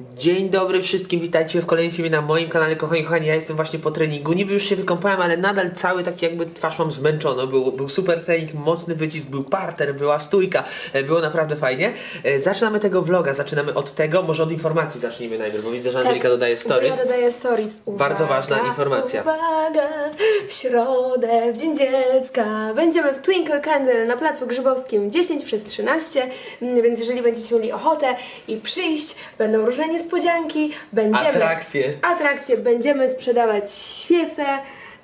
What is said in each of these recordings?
Dzień dobry wszystkim, witajcie w kolejnym filmie na moim kanale, kochani, kochani, ja jestem właśnie po treningu, niby już się wykąpałem, ale nadal cały taki jakby twarz mam zmęczoną, był, był super trening, mocny wycisk, był parter, była stójka, e, było naprawdę fajnie. E, Zaczynamy tego vloga, zaczynamy od tego, może od informacji zacznijmy najpierw, bo widzę, że Angelika dodaje stories. Tak. Ja dodaję stories. Uwaga, Bardzo ważna informacja. Uwaga, w środę, w Dzień Dziecka będziemy w Twinkle Candle na Placu Grzybowskim 10 przez 13, mm, więc jeżeli będziecie mieli ochotę i przyjść, będą różne niespodzianki, będziemy... Atrakcje. Atrakcje, będziemy sprzedawać świece.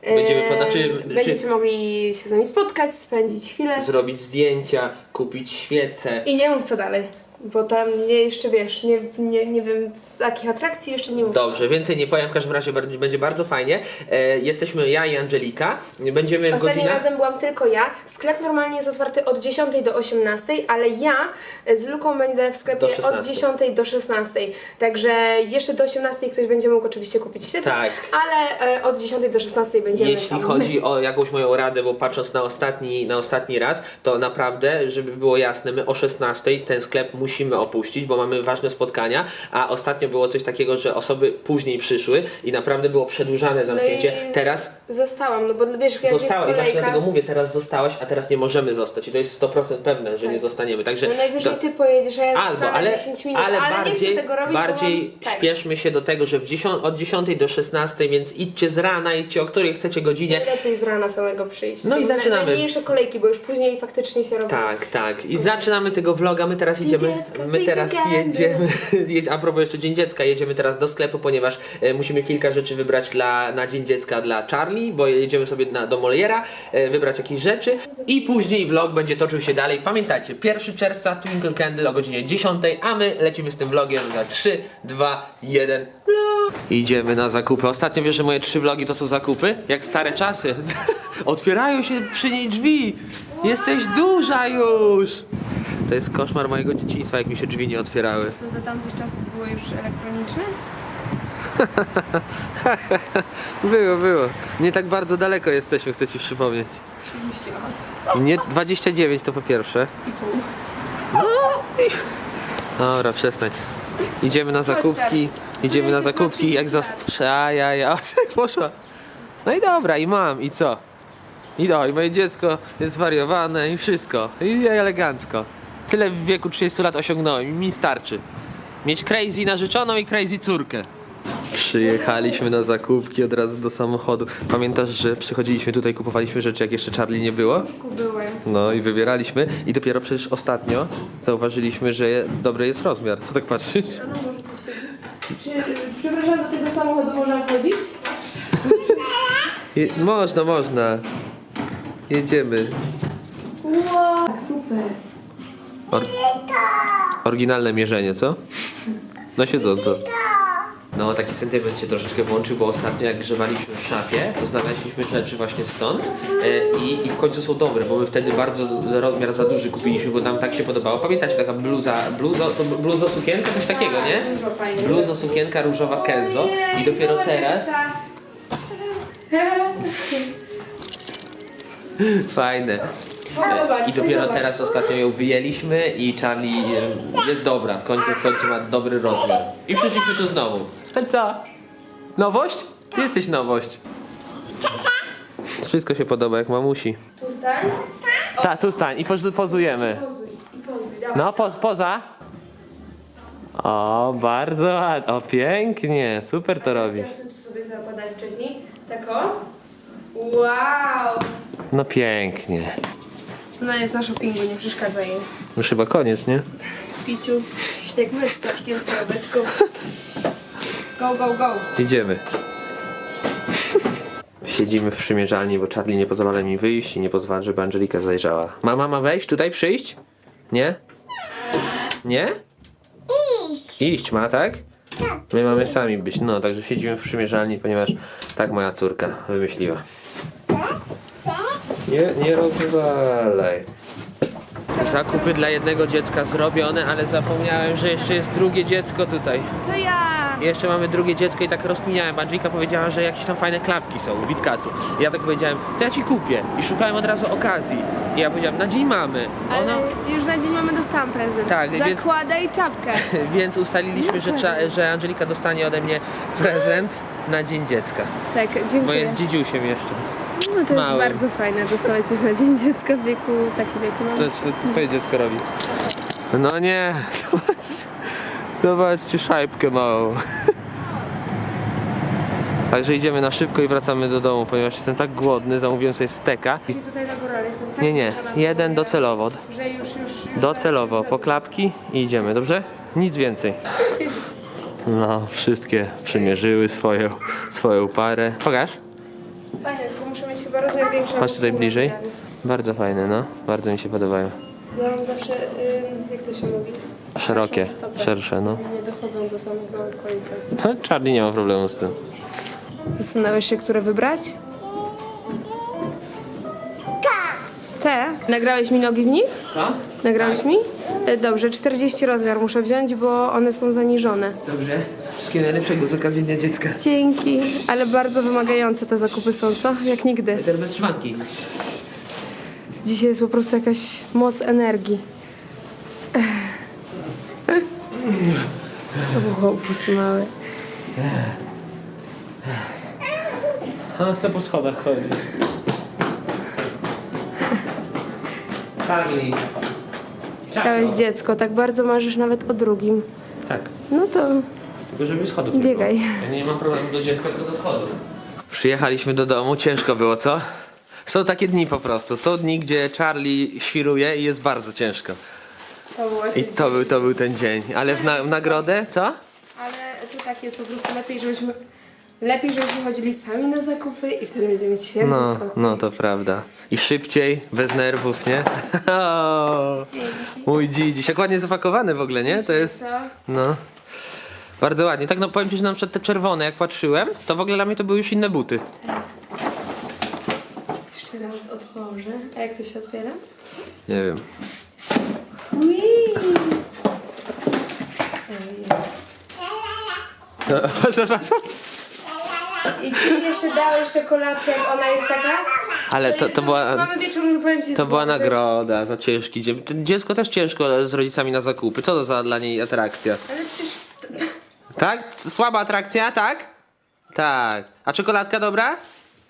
Będziemy, e, znaczy, Będziecie czy- mogli się z nami spotkać, spędzić chwilę. Zrobić zdjęcia, kupić świece. I nie mów co dalej, bo tam nie, jeszcze wiesz, nie, nie, nie wiem z jakich atrakcji jeszcze nie mów. Dobrze, więcej nie powiem, w każdym razie bar- będzie bardzo fajnie. E, jesteśmy ja i Angelika, będziemy w Ostatnim godzinach... razem byłam tylko ja. Sklep normalnie jest otwarty od 10 do 18, ale ja z Luką będę w sklepie Do od 16. 10 do 16. Także jeszcze do 18 ktoś będzie mógł oczywiście kupić świecę, Tak. ale e, od 10 do 16 będziemy Jeśli tam chodzi o jakąś moją radę, bo patrząc na ostatni, na ostatni raz, to naprawdę, żeby było jasne, my o 16 ten sklep musimy opuścić, bo mamy ważne spotkania, a ostatnio było coś takiego, że osoby później przyszły i naprawdę było przedłużane zamknięcie. No i Teraz Zostałam, no bo wiesz, jak została, i jest właśnie kolejka. dlatego mówię, teraz zostałaś, a teraz nie możemy zostać i to jest 100% pewne, że Tak. nie zostaniemy. Także No najwyżej do- ty pojedziesz, a ja Albo, ale, 10 minut, ale, ale nie bardziej, chcę tego robić, bardziej mam... tak. śpieszmy się do tego, że w 10, od 10 do 16, więc idźcie z rana, idźcie o której chcecie godzinie. Lepiej z rana samego przyjść. No i zaczynamy. Najmniejsze kolejki, bo już później faktycznie się robi. Tak, tak. I zaczynamy tego vloga. My teraz idziemy. Dziecka, My teraz jedziemy. jedź- A propos jeszcze Dzień Dziecka, jedziemy teraz do sklepu, ponieważ e, musimy kilka rzeczy wybrać dla, na Dzień Dziecka dla Charlie, bo jedziemy sobie na, do Moliera, e, wybrać jakieś rzeczy i później vlog będzie toczył się dalej. Pamiętajcie, 1 czerwca Twinkle Candle o godzinie 10, a my lecimy z tym vlogiem za 3, 2, 1. Idziemy na zakupy. Ostatnio wiesz, że moje trzy vlogi to są zakupy? Jak stare czasy. Otwierają się przy niej drzwi. Jesteś duża już. To jest koszmar mojego dzieciństwa, jak mi się drzwi nie otwierały. To za tamtych czasów było już elektroniczne? Było, było. Nie tak bardzo daleko jesteśmy, chcę ci przypomnieć. 30 lat. Nie 29 to po pierwsze. I pół. Dobra, przestań. Idziemy na zakupki. Idziemy na zakupki, jak 30 lat. zastrza. Ja, jak poszła. No i dobra, i mam, i co? I do, i moje dziecko jest zwariowane i wszystko. I elegancko. Tyle w wieku 30 lat osiągnąłem i mi starczy. Mieć crazy narzeczoną i crazy córkę. Przyjechaliśmy na zakupki od razu do samochodu. Pamiętasz, że przychodziliśmy tutaj, kupowaliśmy rzeczy, jak jeszcze Charlie nie było? Byłem. No i wybieraliśmy i dopiero przecież ostatnio zauważyliśmy, że je, dobry jest rozmiar. Co tak patrzysz? A no może tu się... Czy, przepraszam, do tego samochodu można wchodzić? Je, można, można. Jedziemy. Wow, tak, super. Or, oryginalne mierzenie, co? No siedząco. No taki sentyment się troszeczkę włączył, bo ostatnio jak grzewaliśmy w szafie, to znaleźliśmy rzeczy właśnie stąd e, i, i w końcu są dobre, bo my wtedy bardzo rozmiar za duży kupiliśmy, bo nam tak się podobało. Pamiętacie taka bluza, bluzo, to bluzo sukienka, coś takiego, nie? Tak. Bluzo sukienka różowa Kenzo i dopiero teraz Fajne. O, zobacz, I dopiero teraz ostatnio ją wyjęliśmy i Charlie e, jest dobra, w końcu, w końcu ma dobry rozmiar. I przyszliśmy tu znowu. To co? Nowość? Ty jesteś nowość. Wszystko się podoba jak mamusi. Tu stań. Ta, tu stań i poz- pozujemy. Pozuj i pozuj, dawaj. No, poz, poza. O, bardzo ładnie. O, pięknie. Super to robisz. Jak tu sobie zakładałeś wcześniej? Tak o? Wow. No pięknie. No jest na shoppingu, nie przeszkadza jej. Już chyba koniec, nie? W piciu, jak my z soczkiem, z torebeczką. Go, go, go. Idziemy. Siedzimy w przymierzalni, bo Charlie nie pozwala mi wyjść i nie pozwala, żeby Angelika zajrzała. Mama ma wejść, tutaj przyjść? Nie? Nie? Iść. Iść ma, tak? My mamy sami być. No, także siedzimy w przymierzalni, ponieważ tak moja córka wymyśliła. Nie, nie rozwalaj. Zakupy dla jednego dziecka zrobione, ale zapomniałem, że jeszcze jest drugie dziecko tutaj. To ja. Jeszcze mamy drugie dziecko i tak rozkminiałem. Andrzejka powiedziała, że jakieś tam fajne klapki są w Witkacu. I ja tak powiedziałem, to ja ci kupię. I szukałem od razu okazji. I ja powiedziałem, na dzień mamy. Ale już na dzień mamy dostałam prezent. Tak, więc- Zakładaj czapkę. więc ustaliliśmy, że, trza- że Angelika dostanie ode mnie prezent na dzień dziecka. Tak, dziękuję. Bo jest dziedziusiem jeszcze. No to małym. jest bardzo fajne dostawać coś na dzień dziecka w wieku, taki wieki mam. To, to, co twoje dziecko robi? No nie, zobaczcie, zobaczcie szajbkę małą. Także idziemy na szybko i wracamy do domu, ponieważ jestem tak głodny, zamówiłem sobie steka. I tutaj na górę, jestem tak Nie, nie, jeden docelowo. Że już, już, już Docelowo, po klapki i idziemy, dobrze? Nic więcej. No, wszystkie przymierzyły swoją, swoją parę. Pokaż. Rozmiar większy. Chodź tutaj bliżej. Bardzo fajne, no. Bardzo mi się podobają. Ja mam zawsze, ym, jak to się mówi? Szerokie, Szerszą stopę. szersze, no. Nie dochodzą do samego końca. To Charlie nie ma problemu z tym. Zastanawiasz się, które wybrać? Te. Nagrałeś mi nogi w nich? Co? Nagrałeś Tak. mi? E, Dobrze, 40 rozmiar muszę wziąć, bo one są zaniżone. Dobrze. Wszystkiego najlepszego z okazji Dnia Dziecka. Dzięki, ale bardzo wymagające te zakupy są, co? Jak nigdy. Teraz bez szwanki. Dzisiaj jest po prostu jakaś moc energii. To był opus mały. Ona chce po schodach chodzi. Charlie. Chciałeś dziecko, tak bardzo marzysz nawet o drugim. Tak. No to Tylko żeby schodów Biegaj. nie było. Ja nie mam problemu do dziecka, tylko do schodów. Przyjechaliśmy do domu, ciężko było, co? Są takie dni po prostu. Są dni, gdzie Charlie świruje i jest bardzo ciężko. to było I to był, to był ten dzień. Ale w, na, w nagrodę, co? Ale to tak jest po prostu lepiej, żebyśmy lepiej, żebyśmy chodzili sami na zakupy i wtedy będziemy mieć świetny No, spokój. no to prawda. I szybciej, bez nerwów, nie? O, mój dziś. Jak ładnie zapakowany w ogóle, nie? To jest. Co? No. Bardzo ładnie. Tak no powiem ci, że na przykład te czerwone, jak patrzyłem, to w ogóle dla mnie to były już inne buty. Jeszcze raz otworzę. A jak to się otwiera? Nie wiem. Ui. Patrz. I ty jeszcze dałeś czekoladkę, jak ona jest taka? Ale to, to była. Mamy wieczór, powiem ci To była nagroda za ciężki dzień. To Dziecko też ciężko z rodzicami na zakupy. Co to za dla niej atrakcja? Ale przecież... Tak? Słaba atrakcja, tak? Tak. A czekoladka dobra?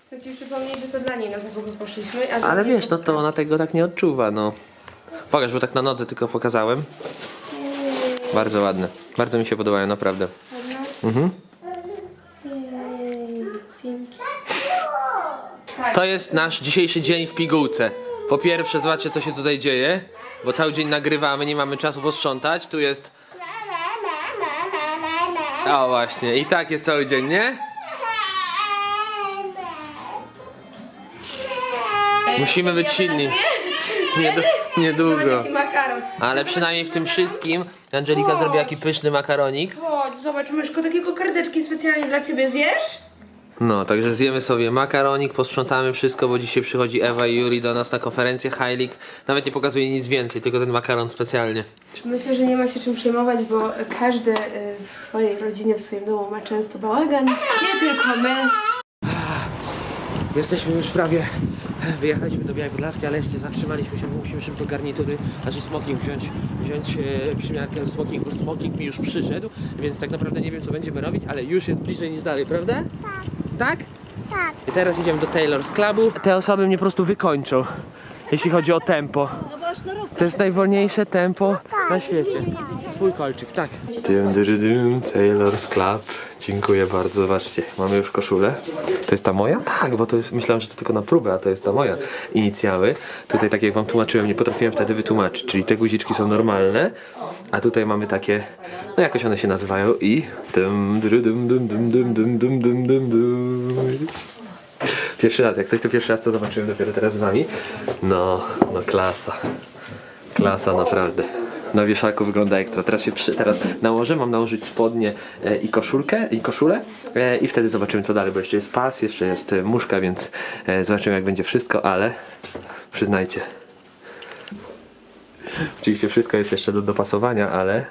Chcę ci przypomnieć, że to dla niej na zakupy poszliśmy. A Ale wiesz, no to ona tego tak nie odczuwa, no. Pokaż, bo tak na nodze tylko pokazałem. Bardzo ładne. Bardzo mi się podobają, naprawdę. Mhm. Jej, dzięki. To jest nasz dzisiejszy dzień w pigułce. Po pierwsze, zobaczcie co się tutaj dzieje, bo cały dzień nagrywamy, nie mamy czasu posprzątać. Tu jest... O właśnie, i tak jest cały dzień, nie? Musimy być silni. Niedługo. Ale przynajmniej w tym wszystkim Angelika zrobiła jaki pyszny makaronik. Chodź, zobacz, myszko, takiego kardeczki specjalnie dla ciebie zjesz? No, także zjemy sobie makaronik, posprzątamy wszystko, bo dzisiaj przychodzi Ewa i Juri do nas na konferencję Heilig. Nawet nie pokazuje nic więcej, tylko ten makaron specjalnie. Myślę, że nie ma się czym przejmować, bo każdy y, w swojej rodzinie, w swoim domu ma często bałagan. Nie tylko my. Jesteśmy już prawie, wyjechaliśmy do Białej Podlaskiej, ale jeszcze zatrzymaliśmy się, bo musimy szybko garnitury, znaczy smoking wziąć, wziąć e, przymiarkę smokingu. Smoking mi już przyszedł, więc tak naprawdę nie wiem co będziemy robić, ale już jest bliżej niż dalej, prawda? Tak. Tak? Tak. I teraz idziemy do Taylor's Clubu. Te osoby mnie po prostu wykończą, jeśli chodzi o tempo. To jest najwolniejsze tempo na świecie. Twój kolczyk, tak. Dym, dym, dym, Taylor's Club. Dziękuję bardzo. Zobaczcie, mamy już koszulę. To jest ta moja? Tak, bo to jest, myślałem, że to tylko na próbę, a to jest ta moja. Inicjały. Tutaj, tak jak wam tłumaczyłem, nie potrafiłem wtedy wytłumaczyć. Czyli te guziczki są normalne, a tutaj mamy takie, no jakoś one się nazywają i dym, dym, dym, dym, dym, dym, dym, dym, dym, dym, dym. Pierwszy raz, jak coś to pierwszy raz to zobaczyłem dopiero teraz z wami. No, no klasa. Klasa naprawdę. Na wieszaku wygląda ekstra. Teraz się przy, teraz nałożę, mam nałożyć spodnie e, i koszulkę i koszulę e, i wtedy zobaczymy co dalej, bo jeszcze jest pas, jeszcze jest e, muszka, więc e, zobaczymy jak będzie wszystko, ale przyznajcie. Oczywiście wszystko jest jeszcze do dopasowania, ale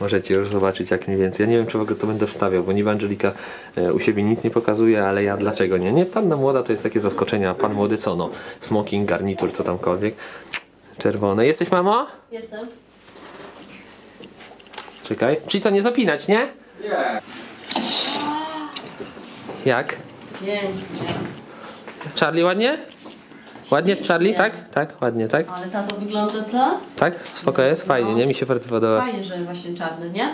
Możecie już zobaczyć jak mniej więcej. Ja nie wiem, czy w ogóle to będę wstawiał, bo niby Angelika e, u siebie nic nie pokazuje, ale ja dlaczego nie? Nie, panna młoda to jest takie zaskoczenie, a pan młody co no? Smoking, garnitur, co tamkolwiek. Czerwone. Jesteś mamo? Jestem. Czekaj. Czyli co, nie zapinać, nie? Nie. Jak? Pięknie. Charlie ładnie? Ładnie, Charlie? Tak? Tak, ładnie, tak? Ale tato wygląda co? Tak? Spoko jest? Fajnie, nie? Mi się bardzo podoba. Fajnie, że właśnie czarny, nie?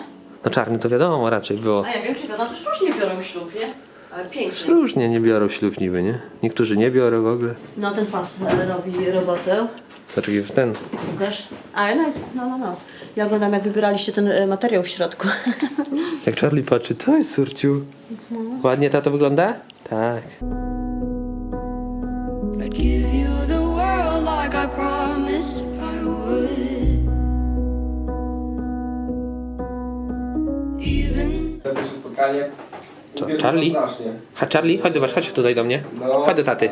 No czarny to wiadomo raczej było. A ja wiem, czy no też różnie biorą ślub, nie? Ale pięknie. Różnie nie biorą ślub niby, nie? Niektórzy nie biorą w ogóle. No ten pas e, robi robotę. Znaczy ten. Wiesz? A no, no, no, no. Ja oglądam jak wybieraliście ten e, materiał w środku. Jak Charlie patrzy, co jest surciu? Ładnie tato wygląda? Tak. I'd give you the world like I promised I would. Even Pierwsze spotkanie. Co, Charlie? Strasznie. A Charlie, chodź zobacz, chodź tutaj do mnie. No, Chodź do taty.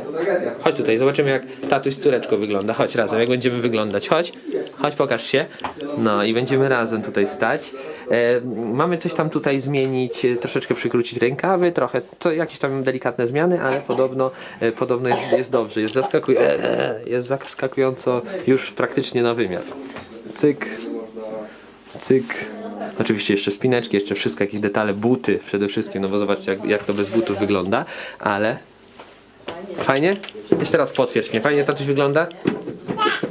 Chodź tutaj, zobaczymy jak tatuś z córeczką wygląda. Chodź razem, jak będziemy wyglądać. Chodź, chodź, pokaż się. No i będziemy razem tutaj stać. E, mamy coś tam tutaj zmienić, e, troszeczkę przykrócić rękawy, trochę, co, jakieś tam delikatne zmiany, ale podobno, e, podobno jest, jest dobrze, jest, zaskakuj, jest zaskakująco już praktycznie na wymiar. Cyk, cyk. Oczywiście jeszcze spineczki, jeszcze wszystko, jakieś detale, buty przede wszystkim, no bo zobaczcie jak, jak to bez butów wygląda, ale Fajnie? Jeszcze raz potwierdź mnie. Fajnie tatuś wygląda?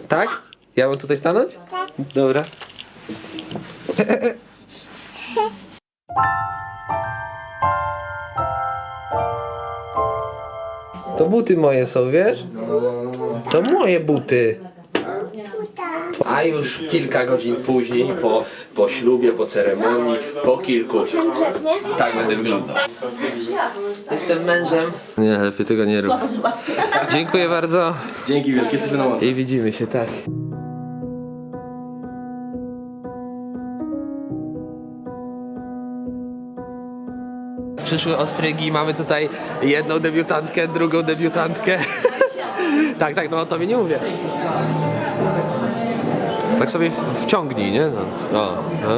Tak? Ja mam tutaj stanąć? Tak. Dobra. To buty moje są, wiesz? To moje buty. A już kilka godzin później, po, po ślubie, po ceremonii, po kilku. Tak będę wyglądał. Jestem mężem. Nie, lepiej tego nie rób. Dziękuję bardzo. Dzięki wielkie, jesteśmy na łączu. I widzimy się, tak. Przyszły ostrygi, mamy tutaj jedną debiutantkę, drugą debiutantkę. tak, tak, no o tobie nie mówię. Tak sobie wciągnij, nie? No, no, no.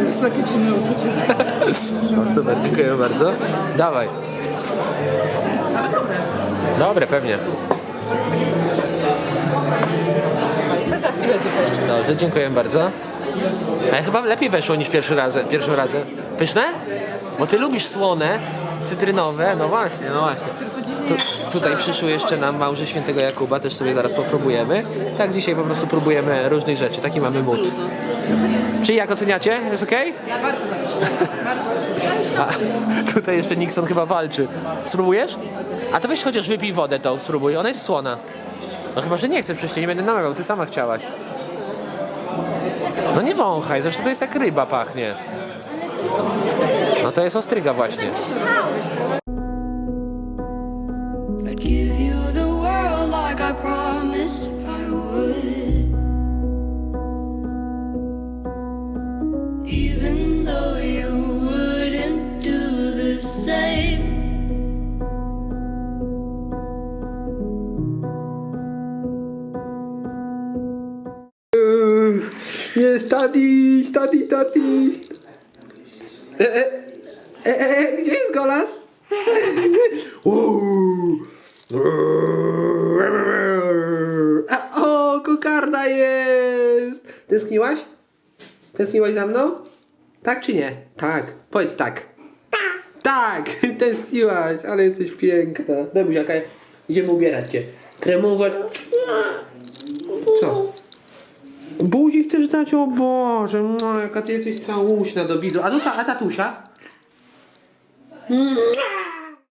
Wysokie dziwne uczucie. No, super, dziękuję bardzo. Dawaj. Dobre, pewnie. Dobrze, dziękuję bardzo. Ale chyba lepiej weszło niż pierwszy razem, pierwszym razem. Pyszne? Bo ty lubisz słone, cytrynowe, no właśnie, no właśnie. Tu, tutaj przyszły jeszcze nam małże świętego Jakuba, też sobie zaraz popróbujemy. Tak, dzisiaj po prostu próbujemy różnych rzeczy, taki mamy mód. Czy jak oceniacie? Jest okej? Ja bardzo dobrze. A tutaj jeszcze Nixon chyba walczy. Spróbujesz? A to weź chociaż wypij wodę tą, spróbuj, ona jest słona. No chyba, że nie chcesz, przecież nie będę namawiał, ty sama chciałaś. No nie wąchaj, zresztą to jest jak ryba pachnie. No to jest ostryga właśnie. I'd give you the world like I promised I would. Even though you wouldn't do the same. Jest tatiś, tati, tatiś. E, e, e, e, gdzie jest Golas? A, o, kokarda jest! Tęskniłaś? Tęskniłaś za mną? Tak czy nie? Tak. Powiedz tak. Tak, tęskniłaś, ale jesteś piękna. Daj buziaka, idziemy ubierać cię. Kremować. Co? Buzi chcesz dać? O Boże, no, jaka ty jesteś całuśna do widzu. A, no, ta, a tatusia?